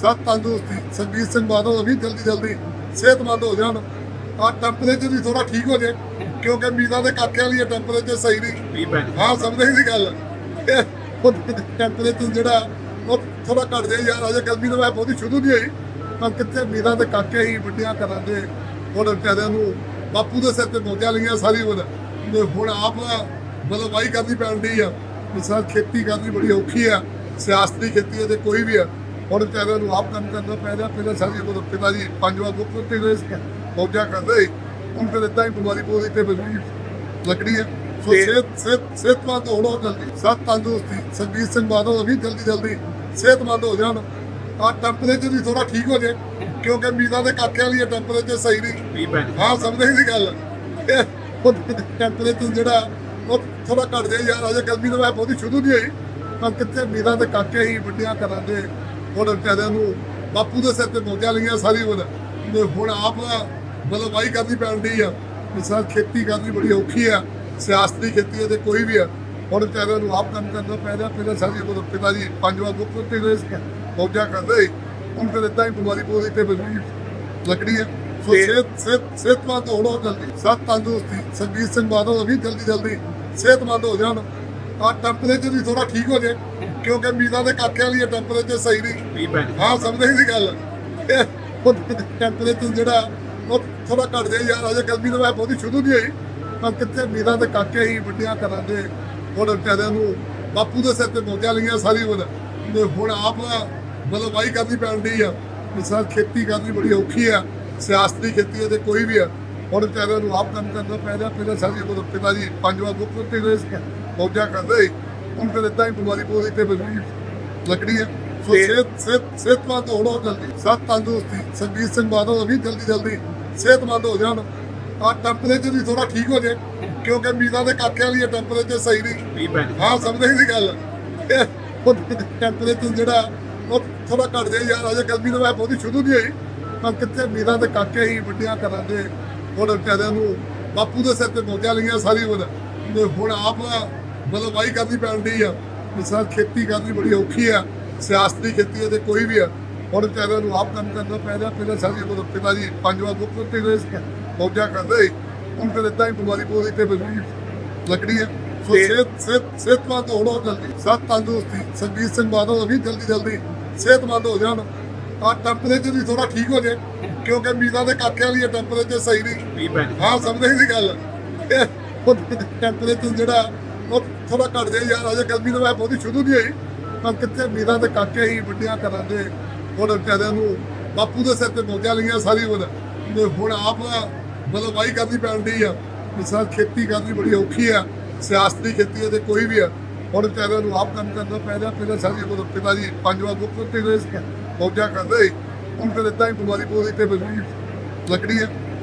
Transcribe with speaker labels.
Speaker 1: ਸਤ ਤੰਦਰੁਸਤੀ ਸੰਗੀਤ ਸਿੰਘ ਬਾਦਲ ਵੀ ਜਲਦੀ ਜਲਦੀ ਸਿਹਤਮੰਦ ਹੋ ਜਾਣ। ਆ ਟੈਂਪਰੇਚਰ ਵੀ ਥੋੜਾ ਠੀਕ ਹੋ ਜਾਏ ਕਿਉਂਕਿ ਮੀਜ਼ਾਂ ਦੇ ਕਾਕੇ ਵਾਲੀ ਟੈਂਪਰੇਚਰ ਸਹੀ ਨਹੀਂ। ਹਾਂ। ਸਮਝਦੇ ਨਹੀਂ ਗੱਲ। ਟੈਂਪਰੇਚਰ ਜਿਹੜਾ ਉਹ ਥੋੜਾ ਘਟ ਜਾਏ ਯਾਰ ਅਜੇ ਗਰਮੀ ਤਾਂ ਮੈਂ ਬਹੁਤੀ ਸ਼ੁਰੂ ਨਹੀਂ ਹੋਈ ਪਰ ਕਿੱਥੇ ਮੀਜ਼ਾਂ ਦੇ ਕਾਕੇ ਹੀ ਵੱਡੀਆਂ ਘਰਾਂ ਦੇ ਹੁਣ ਵਿਚਾਰਿਆਂ ਨੂੰ ਬਾਪੂ ਦੇ ਸਿਰ ਤੇ ਮੋਜਾ ਲਈਆਂ ਸਾਰੀ ਉਮਰ। ਤੇ ਹੁਣ ਆਪ ਮਤਲਬ ਵਾਈ ਕਰਨੀ ਪੈਣ ਡਈ ਆ। ਮਿਸਾਲ ਖੇਤੀ ਕਰਨੀ ਬੜੀ ਔਖੀ ਆ ਸਿਆਸਤ ਦੀ ਖੇਤੀ ਤੇ ਕੋਈ ਵੀ ਆ। ਹੁਣ ਵਿਚਾਰਿਆਂ ਨੂੰ ਆਪ ਕੰਮ ਕਰਨਾ ਪੈ ਰਿਹਾ ਪਹਿਲਾਂ ਸਾਡੀ ਉਮਰ ਪਿਤਾ ਜੀ ਪੰਜਵਾਂ ਗੁੱਪ ਤੇ ਗਏ ਸੀ ਮੋਜਾ ਕਰਦੇ ਸੀ। ਹੁਣ ਫਿਰ ਇਦਾਂ ਹੀ ਬਿਮਾਰੀ ਪੂਰੀ ਤੇ ਬਣੀ ਲੱਕੜੀ ਹੈ। ਸੋ
Speaker 2: ਤੇ-
Speaker 1: ਸਿਹਤ ਸਿਹਤ ਸਿਹਤਮੰਦ ਹੋਣਾ ਜਲਦੀ। ਸਤ ਤੰਦਰੁਸਤੀ। ਸੰਗੀਤ ਸਿੰਘ ਬਾਦਲ ਵੀ ਜਲਦੀ ਜਲਦੀ ਸਿਹਤਮੰਦ ਹੋ ਜਾਣ। ਆ ਟੈਂਪਰੇਚਰ ਵੀ ਥੋੜਾ ਠੀਕ ਹੋ ਜਾਏ ਕਿਉਂਕਿ ਮੀਜ਼ਾਂ ਦੇ ਕਾਕੇ ਵਾਲੀ ਟੈਂਪਰੇਚਰ ਸਹੀ ਨਹੀਂ। ਹਾਂ। ਸਮਝਦੇ ਨਹੀਂ ਗੱਲ। ਉਹ ਟੈਂਪਰੇਚਰ ਜਿਹੜਾ ਉਹ ਥੋੜਾ ਘਟ ਜਾਏ ਯਾਰ ਅਜੇ ਗਰਮੀ ਤਾਂ ਮੈਂ ਬਹੁਤੀ ਸ਼ੁਰੂ ਨਹੀਂ ਹੋਈ। ਪਰ ਕਿੱਥੇ ਮੀਜ਼ਾਂ ਦੇ ਕਾਕੇ ਹੀ ਵੱਡੀਆਂ ਘਰਾਂ ਦੇ ਹੁਣ ਵਿਚਾਰਿਆਂ ਨੂੰ ਬਾਪੂ ਦੇ ਸਿਰ ਤੇ ਮੋਜਾ ਲਈਆਂ ਸਾਰੀ ਉਮਰ। ਤੇ ਹੁਣ ਆਪ ਮਤਲਬ ਵਾਈ ਕਰਨੀ ਡਈ ਆ। ਮਿਸਾਲ ਖੇਤੀ ਕਰਨੀ ਬੜੀ ਔਖੀ ਆ। ਸਿਆਸਤ ਖੇਤੀ ਹੈ ਤੇ ਕੋਈ ਵੀ ਆ। ਹੁਣ ਵਿਚਾਰਿਆਂ ਨੂੰ ਆਪ ਕੰਮ ਕਰਨਾ ਪੈ ਰਿਹਾ। ਪਹਿਲਾਂ ਸਾਡੀ ਉਮਰ ਪਿਤਾ ਜੀ ਪੰਜਵਾਂ ਗੁੱਪ ਤੇ ਮੋਜਾ ਕਰਦੇ। ਹੁਣ ਫਿਰ ਇਦਾਂ ਹੀ ਬਿਮਾਰੀ ਪੂਰੀ ਤੇ ਬਣੀ ਲੱਕੜੀ ਹੈ ਸੋ ਸਿਹਤ ਸਿਹਤ ਸਿਹਤਮੰਦ ਹੋਣਾ ਜਲਦੀ। ਸਤ ਤੰਦਰੁਸਤੀ। ਸੰਗੀਤ ਸਿੰਘ ਬਾਦਲ ਵੀ ਜਲਦੀ ਜਲਦੀ ਸਿਹਤਮੰਦ ਹੋ ਜਾਣ। ਆ ਟੈਂਪਰੇਚਰ ਵੀ ਥੋੜਾ ਠੀਕ ਹੋ ਜਾਏ ਕਿਉਂਕਿ ਮੀਜ਼ਾਂ ਦੇ ਕਾਕੇ ਵਾਲੀ ਟੈਂਪਰੇਚਰ ਸਹੀ ਨਹੀਂ। ਹਾਂ ਸਮਝਦੇ ਨਹੀਂ ਗੱਲ। ਟੈਂਪਰੇਚਰ ਜਿਹੜਾ ਉਹ ਥੋੜਾ ਘਟ ਜਾਏ ਯਾਰ ਅਜੇ ਗਰਮੀ ਤਾਂ ਮੈਂ ਬਹੁਤੀ ਸ਼ੁਰੂ ਨਹੀਂ ਹੋਈ ਪਰ ਕਿੱਥੇ ਮੀਜ਼ਾਂ ਦੇ ਕਾਕੇ ਹੀ ਵੱਡੀਆਂ ਘਰਾਂ ਦੇ ਹੁਣ ਵਿਚਾਰਿਆਂ ਨੂੰ ਬਾਪੂ ਦੇ ਸਿਰ ਤੇ ਮੋਜਾ ਲਈਆਂ ਸਾਰੀ ਉਮਰ। ਤੇ ਹੁਣ ਆਪ ਮਤਲਬ ਵਾਈ ਕਰਨੀ ਪੈਣ ਡਈ ਆ। ਮਿਸਾਲ ਖੇਤੀ ਕਰਨੀ ਬੜੀ ਔਖੀ ਆ ਸਿਆਸਤ ਦੀ ਖੇਤੀ ਹੈ ਤੇ ਕੋਈ ਵੀ ਆ। ਹੁਣ ਵਿਚਾਰਿਆਂ ਨੂੰ ਆਪ ਕੰਮ ਕਰਨਾ ਪੈ ਰਿਹਾ ਪਹਿਲਾਂ ਸਾਡੀ ਉਮਰ ਪਿਤਾ ਜੀ ਪੰਜਵਾਂ ਗੁੱਪ ਤੇ ਗਏ ਸੀ। ਮੋਜਾ ਕਰਦੇ ਸੀ। ਹੁਣ ਫਿਰ ਇਦਾਂ ਹੀ ਬਿਮਾਰੀ ਪੂਰੀ ਤੇ ਬਣੀ ਲੱਕੜੀ ਹੈ। ਸੋ ਸਿਹਤ ਸਿਹਤ ਸਿਹਤਮੰਦ ਹੋਣਾ ਜਲਦੀ। ਸਤ ਤੰਦਰੁਸਤੀ। ਸੰਗੀਤ ਸਿੰਘ ਬਾਦਲ ਵੀ ਜਲਦੀ ਜਲਦੀ ਸਿਹਤਮੰਦ ਹੋ ਜਾਣ। ਆ ਟੈਂਪਰੇਚਰ ਵੀ ਥੋੜਾ ਠੀਕ ਹੋ ਜਾਏ ਕਿਉਂਕਿ ਮੀਜ਼ਾਂ ਦੇ ਕਾਕੇ ਵਾਲੀ ਟੈਂਪਰੇਚਰ ਸਹੀ ਨਹੀਂ। ਹਾਂ ਸਮਝਦੇ ਨਹੀਂ ਗੱਲ। ਇਹ ਉਹ ਟੈਂਪਰੇਚਰ ਜਿਹੜਾ ਉਹ ਥੋੜਾ ਘਟ ਜਾਏ ਯਾਰ। ਅਜੇ ਗਰਮੀ ਤਾਂ ਮੈਂ ਬਹੁਤੀ ਸ਼ੁਰੂ ਨਹੀਂ ਹੋਈ। ਪਰ ਕਿੱਥੇ ਮੀਜ਼ਾਂ ਦੇ ਕਾਕੇ ਹੀ ਵੱਡੀਆਂ ਘਰਾਂ ਦੇ ਹੁਣ ਵਿਚਾਰਿਆਂ ਨੂੰ ਬਾਪੂ ਦੇ ਸਿਰ ਤੇ ਮੋਜਾ ਲਈਆਂ ਸਾਰੀ ਉਮਰ। ਤੇ ਹੁਣ ਆਪ ਮਤਲਬ ਵਾਈ ਕਰਨੀ ਪੈਣ ਡਈ ਆ। ਮਿਸਾਲ ਖੇਤੀ ਕਰਨੀ ਬੜੀ ਔਖੀ ਆ। ਸਿਆਸਤ ਖੇਤੀ ਹੈ ਤੇ ਕੋਈ ਵੀ ਆ। ਹੁਣ ਵਿਚਾਰਿਆਂ ਨੂੰ ਆਪ ਕੰਮ ਕਰਨਾ ਪੈ ਰਿਹਾ ਪਹਿਲਾਂ ਸਾਡੀ ਉਮਰ ਪਿਤਾ ਜੀ ਪੰਜਵਾਂ ਗੁੱਪ ਤੇ ਗਏ ਸੀ ਮੋਜਾ ਕਰਦੇ ਸੀ। ਹੁਣ ਫਿਰ ਇਦਾਂ ਹੀ ਬਿਮਾਰੀ ਪੂਰੀ ਤੇ ਬਣੀ ਲੱਕੜੀ ਹੈ ਸੋ ਸਿਹਤ ਸਿਹਤ ਸਿਹਤਮੰਦ ਹੋਣਾ ਜਲਦੀ। ਸਤ ਤੰਦਰੁਸਤੀ ਸੰਗੀਤ ਸਿੰਘ ਬਾਦਲ ਵੀ ਜਲਦੀ ਜਲਦੀ। ਸਿਹਤਮੰਦ ਹੋ ਜਾਣ। ਆ ਟੈਂਪਰੇਚਰ ਵੀ ਥੋੜਾ ਠੀਕ ਹੋ ਜਾਏ ਕਿਉਂਕਿ ਮੀਜ਼ਾਂ ਦੇ ਕਾਕੇ ਵਾਲੀ ਟੈਂਪਰੇਚਰ ਸਹੀ ਨਹੀਂ। ਹਾਂ ਸਮਝਦੇ ਨਹੀਂ ਗੱਲ। ਇਹ ਉਹ ਟੈਂਪਰੇਚਰ ਜਿਹੜਾ ਉਹ ਥੋੜਾ ਘਟ ਜਾਏ ਯਾਰ, ਅਜੇ ਗਰਮੀ ਤਾਂ ਮੈਂ ਬਹੁਤੀ ਸ਼ੁਰੂ ਨਹੀਂ ਹੋਈ। ਪਰ ਕਿੱਥੇ ਮੀਰਾਂ ਦੇ ਕਾਕੇ ਹੀ ਵੱਡੀਆਂ ਘਰਾਂ ਦੇ। ਹੁਣ ਵਿਚਾਰਿਆਂ ਨੂੰ ਬਾਪੂ ਦੇ ਸਿਰ ਤੇ ਮੋਜਾ ਲਈਆਂ ਸਾਰੀ ਉਮਰ। ਤੇ ਹੁਣ ਆਪ ਮਤਲਬ ਵਾਈ ਕਰਨੀ ਪੈਣ ਡਈ ਆ। ਮਿਸਾਲ ਖੇਤੀ ਕਰਨੀ ਬੜੀ ਔਖੀ ਆ। ਸਿਆਸਤ ਦੀ ਖੇਤੀ ਹੈ ਤੇ ਕੋਈ ਵੀ ਆ। ਹੁਣ ਵਿਚਾਰਿਆਂ ਨੂੰ ਆਪ ਕੰਮ ਕਰਨਾ ਪੈ ਰਿਹਾ। ਪਹਿਲਾਂ ਸਾਡੀ ਉਮਰ ਪਿਤਾ ਜੀ ਪੰਜਵਾਂ ਗੁੱਪ ਤੇ ਗਏ ਸੀ। ਮੋਜਾ ਕਰਦੇ ਸੀ। ਹੁਣ ਫਿਰ ਇਦਾਂ ਹੀ ਬਿਮਾਰੀ ਪੂਰੀ ਤੇ ਬਣੀ ਲੱਕੜੀ ਹੈ